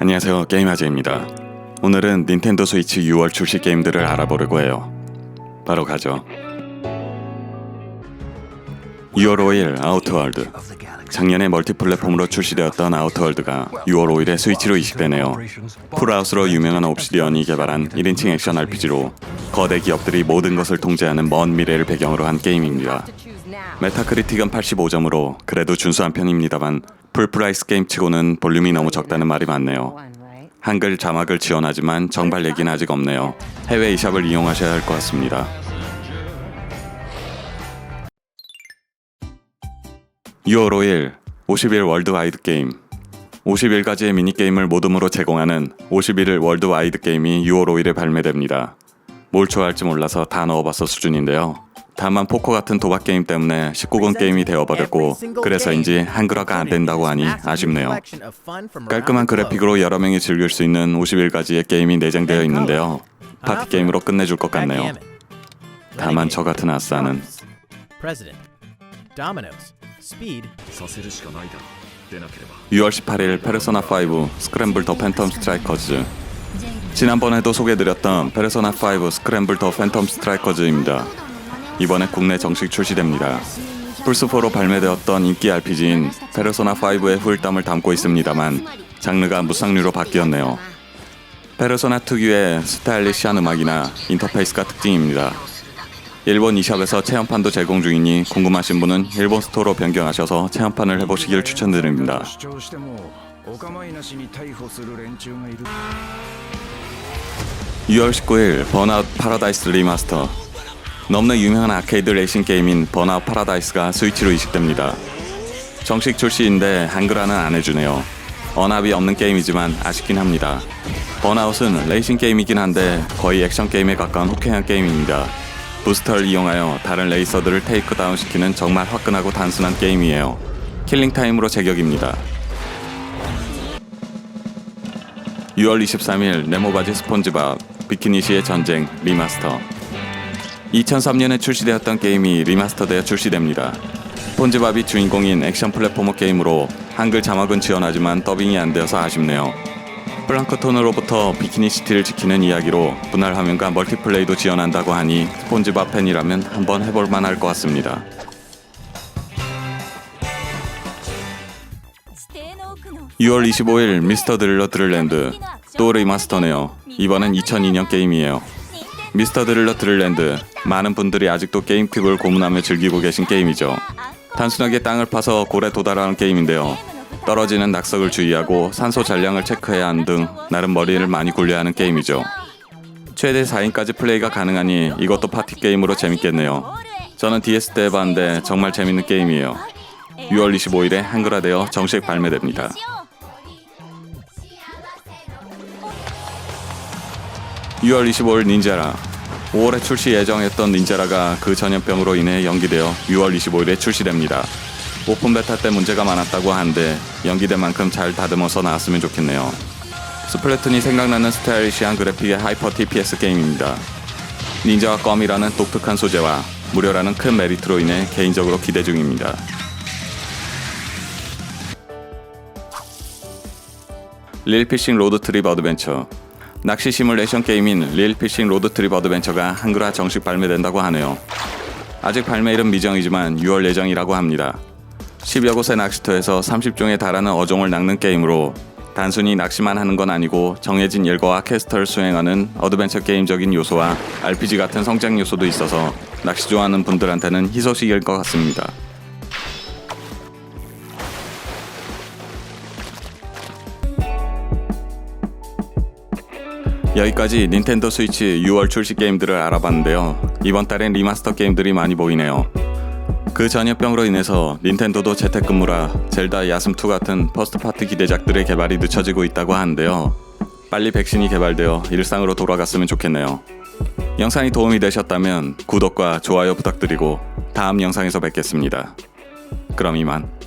안녕하세요. 게임아재입니다. 오늘은 닌텐도 스위치 6월 출시 게임들을 알아보려고 해요. 바로 가죠. 6월 5일 아우터월드. 작년에 멀티플랫폼으로 출시되었던 아우터월드가 6월 5일에 스위치로 이식되네요. 풀하우스로 유명한 옵시디언이 개발한 1인칭 액션 RPG로 거대 기업들이 모든 것을 통제하는 먼 미래를 배경으로 한 게임입니다. 메타크리틱은 85점으로 그래도 준수한 편입니다만 풀프라이스 게임 치고는 볼륨이 너무 적다는 말이 많네요. 한글 자막을 지원하지만 정발 얘기는 아직 없네요. 해외 e샵을 이용하셔야 할 것 같습니다. 6월 5일 50일 월드와이드 게임 51가지의 미니게임을 모둠으로 제공하는 51일 월드와이드 게임이 6월 5일에 발매됩니다. 뭘 좋아할지 몰라서 다 넣어봤어 수준인데요. 다만 포커 같은 도박 게임 때문에 19금 게임이 되어버렸고 그래서인지 한글화가 안 된다고 하니 아쉽네요. 깔끔한 그래픽으로 여러 명이 즐길 수 있는 51가지의 게임이 내장되어 있는데요. 파티 게임으로 끝내줄 것 같네요. 다만 저 같은 아싸는 6월 18일 페르소나 5 스크램블 더 팬텀 스트라이커즈 지난번에도 소개드렸던 페르소나 5 스크램블 더 팬텀 스트라이커즈입니다. 이번에 국내 정식 출시됩니다. 플스4로 발매되었던 인기 RPG인 페르소나5의 훌담을 담고 있습니다만 장르가 무쌍류로 바뀌었네요. 페르소나 특유의 스타일리시한 음악이나 인터페이스가 특징입니다. 일본 이샵에서 체험판도 제공 중이니 궁금하신 분은 일본 스토어로 변경하셔서 체험판을 해보시길 추천드립니다. (6월 19일) 번아웃 파라다이스 리마스터 너무나 유명한 아케이드 레이싱 게임인 번아웃 파라다이스가 스위치로 이식됩니다. 정식 출시인데 한글화는 안 해주네요. 언합이 없는 게임이지만 아쉽긴 합니다. 번아웃은 레이싱 게임이긴 한데 거의 액션 게임에 가까운 호쾌한 게임입니다. 부스터를 이용하여 다른 레이서들을 테이크다운 시키는 정말 화끈하고 단순한 게임이에요. 킬링 타임으로 제격입니다. 6월 23일 네모바지 스폰지밥 비키니시의 전쟁 리마스터 2003년에 출시되었던 게임이 리마스터되어 출시됩니다. 스폰지밥이 주인공인 액션 플랫포머 게임으로 한글 자막은 지원하지만 더빙이 안 되어서 아쉽네요. 플랑크톤으로부터 비키니 시티를 지키는 이야기로 분할 화면과 멀티플레이도 지원한다고 하니 스폰지밥 팬이라면 한번 해볼 만할 것 같습니다. 6월 25일 미스터 드릴러 드릴랜드 또 리마스터네요. 이번엔 2002년 게임이에요. 미스터 드릴러 드릴랜드 많은 분들이 아직도 게임큐브를 고문하며 즐기고 계신 게임이죠. 단순하게 땅을 파서 골에 도달하는 게임인데요. 떨어지는 낙석을 주의하고 산소 잔량을 체크해야 하는 등 나름 머리를 많이 굴려야 하는 게임이죠. 최대 4인까지 플레이가 가능하니 이것도 파티 게임으로 재밌겠네요. 저는 DS 때 해봤는데 정말 재밌는 게임이에요. 6월 25일에 한글화되어 정식 발매됩니다. 6월 25일 닌자라 5월에 출시 예정했던 닌자라가 그 전염병으로 인해 연기되어 6월 25일에 출시됩니다. 오픈 베타 때 문제가 많았다고 하는데 연기된 만큼 잘 다듬어서 나왔으면 좋겠네요. 스플래툰이 생각나는 스타일리시한 그래픽의 하이퍼 TPS 게임입니다. 닌자와 껌이라는 독특한 소재와 무료라는 큰 메리트로 인해 개인적으로 기대 중입니다. 릴피싱 로드트립 어드벤처 낚시 시뮬레이션 게임인 릴피싱 로드트립 어드벤처가 한글화 정식 발매된다고 하네요. 아직 발매일은 미정이지만 6월 예정이라고 합니다. 10여 곳의 낚시터에서 30종에 달하는 어종을 낚는 게임으로 단순히 낚시만 하는 건 아니고 정해진 일과와 퀘스트를 수행하는 어드벤처 게임적인 요소와 RPG 같은 성장 요소도 있어서 낚시 좋아하는 분들한테는 희소식일 것 같습니다. 여기까지 닌텐도 스위치 6월 출시 게임들을 알아봤는데요. 이번 달엔 리마스터 게임들이 많이 보이네요. 그 전염병으로 인해서 닌텐도도 재택근무라 젤다 야숨2 같은 퍼스트파트 기대작들의 개발이 늦춰지고 있다고 하는데요. 빨리 백신이 개발되어 일상으로 돌아갔으면 좋겠네요. 영상이 도움이 되셨다면 구독과 좋아요 부탁드리고 다음 영상에서 뵙겠습니다. 그럼 이만.